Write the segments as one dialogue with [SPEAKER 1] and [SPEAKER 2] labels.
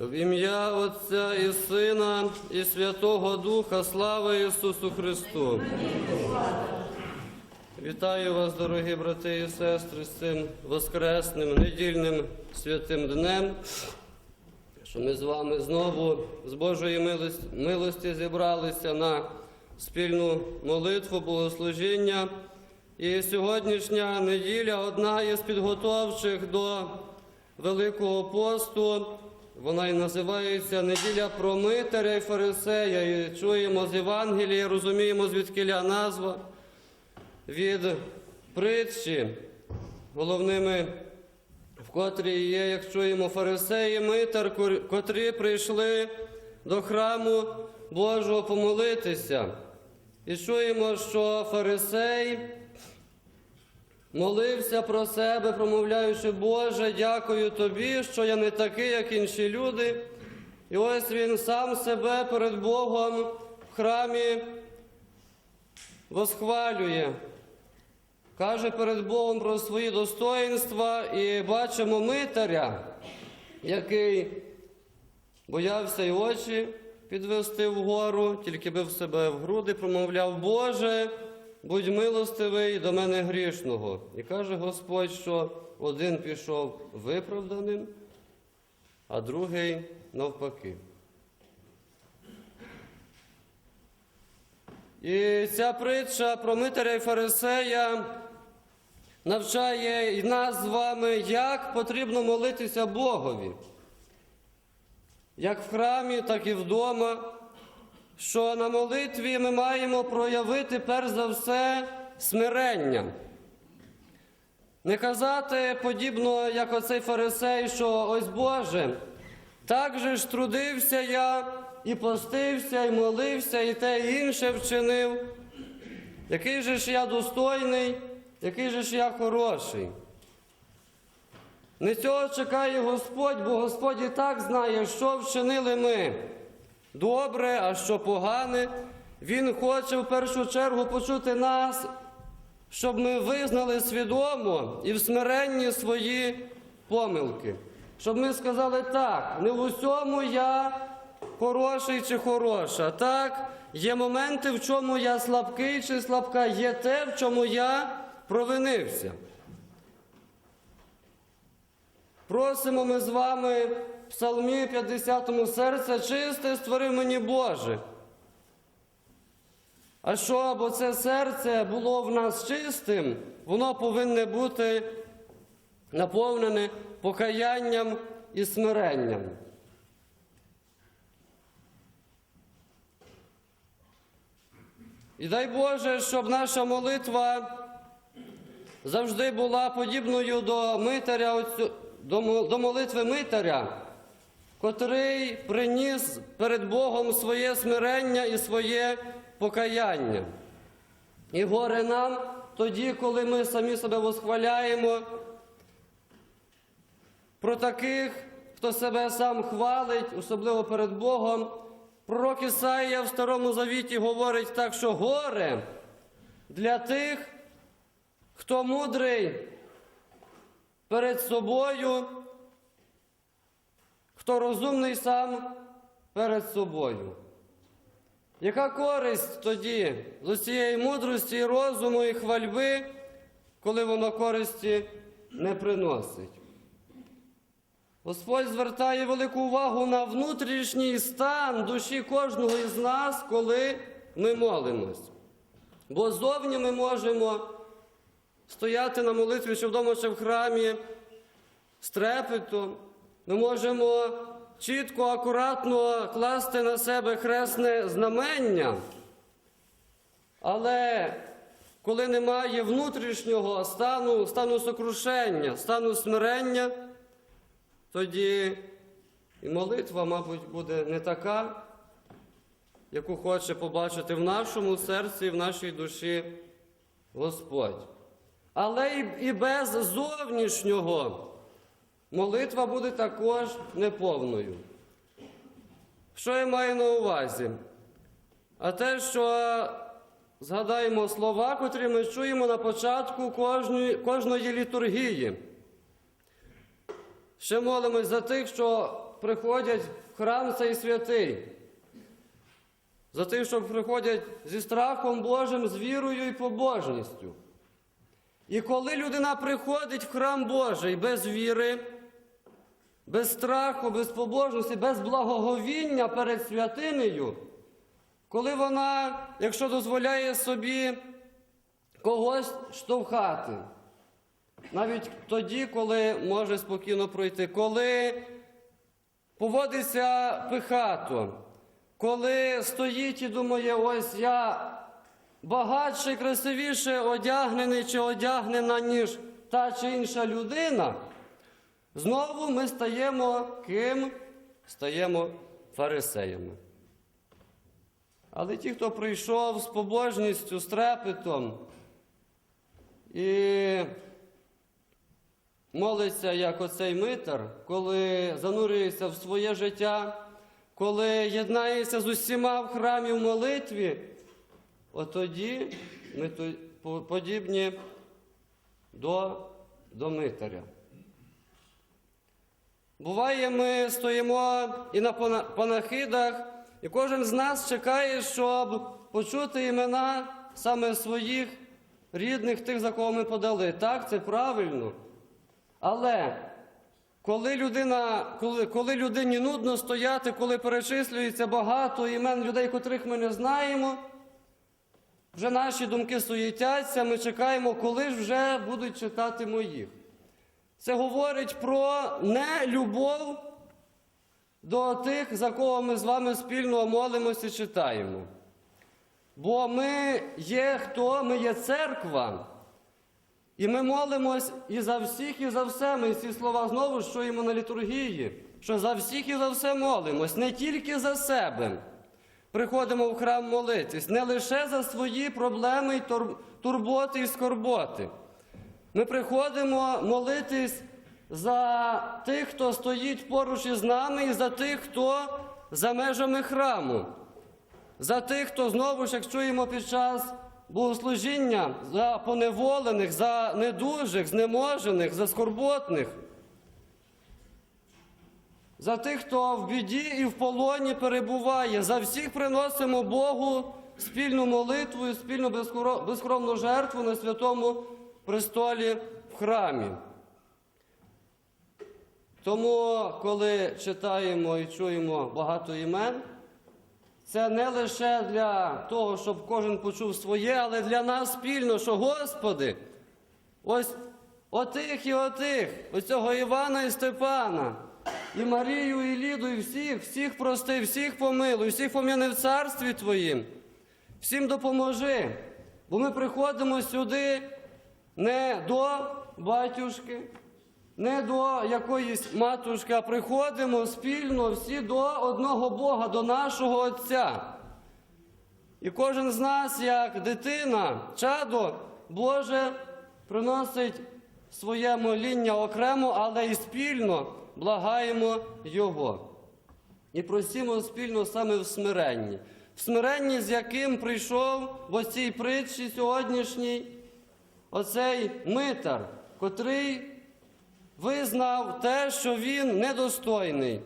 [SPEAKER 1] В ім'я Отця і Сина, і Святого Духа, слава Ісусу Христу. Вітаю вас, дорогі брати і сестри, з цим воскресним недільним святим днем, що ми з вами знову з Божої милості, зібралися на спільну молитву, богослужіння. І сьогоднішня неділя одна із підготовчих до Великого посту. Вона і називається неділя про Митаря і Фарисея. І чуємо з Євангелія, розуміємо, звідкиля назва від притчі, головними в котрій є, як чуємо, фарисеї, митар, котрі прийшли до храму Божого помолитися. І чуємо, що фарисей молився про себе, промовляючи, Боже, дякую тобі, що я не такий, як інші люди. І ось він сам себе перед Богом в храмі восхвалює. Каже перед Богом про свої достоїнства і бачимо митаря, який боявся й очі підвести вгору, тільки бив себе в груди, промовляв, Боже, будь милостивий до мене грішного. І каже Господь, що один пішов виправданим, а другий навпаки. І ця притча про Митаря і Фарисея навчає нас з вами, як потрібно молитися Богові. Як в храмі, так і вдома. Що на молитві ми маємо проявити перш за все смирення. Не казати подібно, як оцей фарисей, що ось Боже, так же ж трудився я, і постився, і молився, і те і інше вчинив. Який же ж я достойний, який же ж я хороший. Не цього чекає Господь, бо Господь і так знає, що вчинили ми. Добре, а що погане. Він хоче в першу чергу почути нас, щоб ми визнали свідомо і в смиренні свої помилки. Щоб ми сказали так, не в усьому я хороший чи хороша. Так, є моменти, в чому я слабкий чи слабка, є те, в чому я провинився. Просимо ми з вами Псалмі 50 серця чисте створи мені Боже. А що, бо це серце було в нас чистим, воно повинне бути наповнене покаянням і смиренням. І дай Боже, щоб наша молитва завжди була подібною до митаря, до молитви митаря, котрий приніс перед Богом своє смирення і своє покаяння. І горе нам тоді, коли ми самі себе восхваляємо про таких, хто себе сам хвалить, особливо перед Богом. Пророк Ісаїя в Старому Завіті говорить так, що горе для тих, хто мудрий перед собою, хто розумний сам перед собою. Яка користь тоді з цієї мудрості, і розуму і хвальби, коли воно користі не приносить? Господь звертає велику увагу на внутрішній стан душі кожного із нас, коли ми молимось. Бо зовні ми можемо стояти на молитві, чи вдома, чи в храмі, з трепетом. Ми можемо чітко, акуратно класти на себе хресне знамення. Але коли немає внутрішнього стану, стану сокрушення, стану смирення, тоді і молитва, мабуть, буде не така, яку хоче побачити в нашому серці, і в нашій душі Господь. Але і- без зовнішнього молитва буде також неповною. Що я маю на увазі? А те, що згадаємо слова, котрі ми чуємо на початку кожної, кожної літургії. Ще молимось за тих, що приходять в храм цей святий. За тих, що приходять зі страхом Божим, з вірою і побожністю. І коли людина приходить в храм Божий без віри, без страху, без побожності, без благоговіння перед святинею, коли вона, якщо дозволяє собі когось штовхати, навіть тоді, коли може спокійно пройти, коли поводиться пихато, коли стоїть і думає, ось я багатше, красивіше одягнений чи одягнена, ніж та чи інша людина, знову ми стаємо ким? Стаємо фарисеями. Але ті, хто прийшов з побожністю, з трепетом і молиться, як оцей митар, коли занурюється в своє життя, коли єднається з усіма в храмі в молитві, от тоді ми подібні до, до митаря. Буває, ми стоїмо і на пана- панахидах, і кожен з нас чекає, щоб почути імена саме своїх рідних, тих, за кого ми подали. Так, це правильно. Але коли, людина, коли, коли людині нудно стояти, коли перечислюється багато імен людей, котрих ми не знаємо, вже наші думки суєтяться, ми чекаємо, коли ж вже будуть читати моїх. Це говорить про нелюбов до тих, за кого ми з вами спільно молимося читаємо. Бо ми є хто? Ми є церква. І ми молимось і за всіх, і за все. Ми ці слова знову ж чуємо на літургії, що за всіх і за все молимось, не тільки за себе. Приходимо в храм молитись, не лише за свої проблеми, турботи і скорботи. Ми приходимо молитись за тих, хто стоїть поруч із нами, і за тих, хто за межами храму. За тих, хто знову ж, як чуємо під час богослужіння, за поневолених, за недужих, знеможених, за скорботних. За тих, хто в біді і в полоні перебуває, за всіх приносимо Богу спільну молитву і спільну безкровну жертву на святому престолі в храмі. Тому, коли читаємо і чуємо багато імен, це не лише для того, щоб кожен почув своє, але для нас спільно, що Господи, ось отих і отих, оцього Івана і Степана, і Марію, і Ліду, і всіх, всіх прости, всіх помилуй, всіх пом'яни в царстві Твоїм, всім допоможи. Бо ми приходимо сюди не до батюшки, не до якоїсь матушки, а приходимо спільно всі до одного Бога, до нашого Отця. І кожен з нас, як дитина, чадо Боже, приносить своє моління окремо, але і спільно благаємо Його. І просимо спільно саме в смиренні. В смиренні, з яким прийшов в оцій притчі сьогоднішній оцей митар, котрий визнав те, що він недостойний.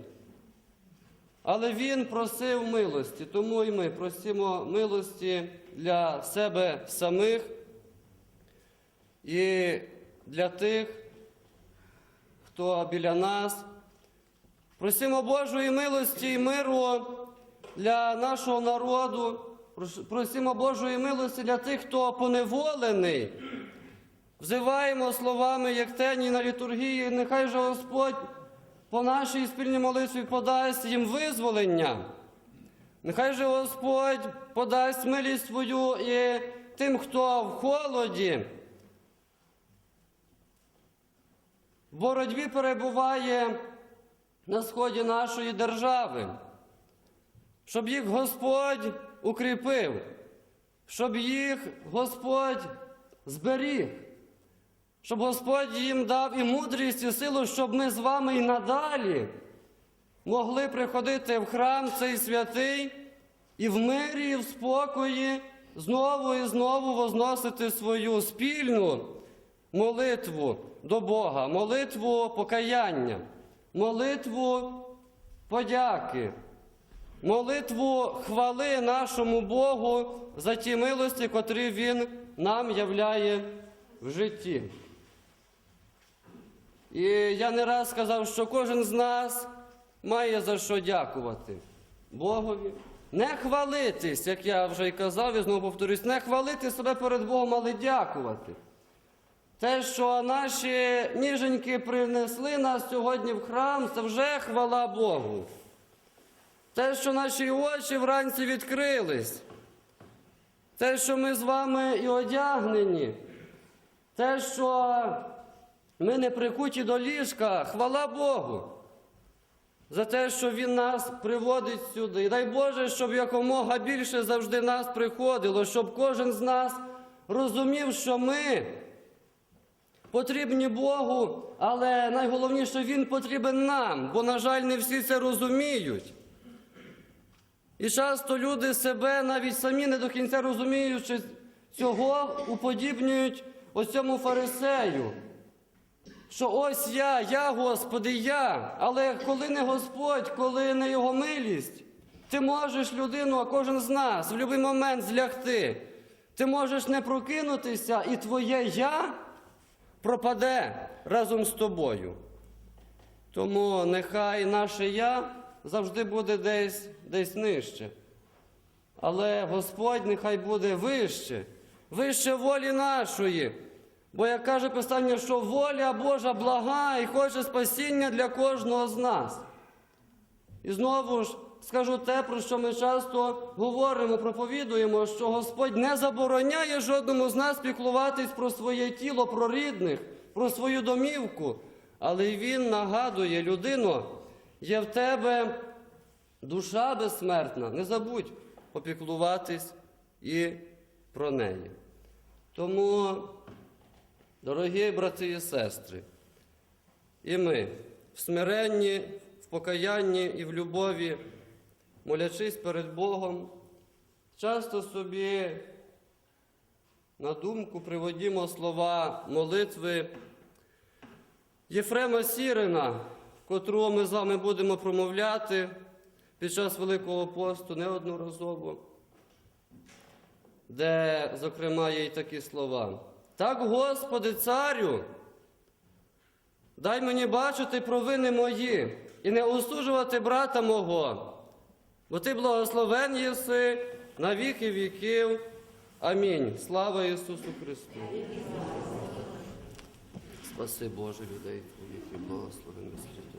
[SPEAKER 1] Але він просив милості, тому і ми просимо милості для себе самих і для тих, хто біля нас. Просимо Божої милості і миру для нашого народу. Просимо Божої милості для тих, хто поневолений. Взиваємо словами, як тені на літургії, нехай же Господь по нашій спільній молитві подасть їм визволення. Нехай же Господь подасть милість свою і тим, хто в холоді, в боротьбі перебуває на сході нашої держави, щоб їх Господь укріпив, щоб їх Господь зберіг, щоб Господь їм дав і мудрість, і силу, щоб ми з вами і надалі могли приходити в храм цей святий і в мирі, і в спокої знову і знову возносити свою спільну молитву до Бога, молитву покаяння, молитву подяки, молитву хвали нашому Богу за ті милості, котрі Він нам являє в житті. І я не раз сказав, що кожен з нас має за що дякувати Богові. Не хвалитись, як я вже й казав, і знову повторюсь, не хвалити себе перед Богом, але дякувати. Те, що наші ніженьки принесли нас сьогодні в храм, це вже хвала Богу. Те, що наші очі вранці відкрились, те, що ми з вами і одягнені, те, що ми не прикуті до ліжка, хвала Богу. За те, що Він нас приводить сюди. І дай Боже, щоб якомога більше завжди нас приходило, щоб кожен з нас розумів, що ми потрібні Богу, але найголовніше Він потрібен нам, бо, на жаль, не всі це розуміють. І часто люди себе навіть самі не до кінця розуміючи цього, уподібнюють ось цьому фарисею. Що ось я, я, Господи, я. Але коли не Господь, коли не Його милість, ти можеш людину, а кожен з нас в будь-який момент злягти. Ти можеш не прокинутися, і твоє я пропаде разом з тобою. Тому нехай наше я завжди буде десь, десь нижче. Але Господь нехай буде вище, вище волі нашої. Бо як каже Писання, що воля Божа блага і хоче спасіння для кожного з нас. І знову ж скажу те, про що ми часто говоримо, проповідуємо, що Господь не забороняє жодному з нас піклуватись про своє тіло, про рідних, про свою домівку. Але Він нагадує людину, є в тебе душа безсмертна, не забудь опіклуватись і про неї. Тому, дорогі брати і сестри, і ми в смиренні, в покаянні і в любові, молячись перед Богом, часто собі на думку приводімо слова молитви Єфрема Сірина, котру ми з вами будемо промовляти під час Великого посту неодноразово, де, зокрема, є й такі слова. Так, Господи, царю, дай мені бачити провини мої і не осуджувати брата мого, бо ти благословен єси на віки віків. Амінь. Слава Ісусу Христу. Спаси Боже людей твоїх і благослови нас.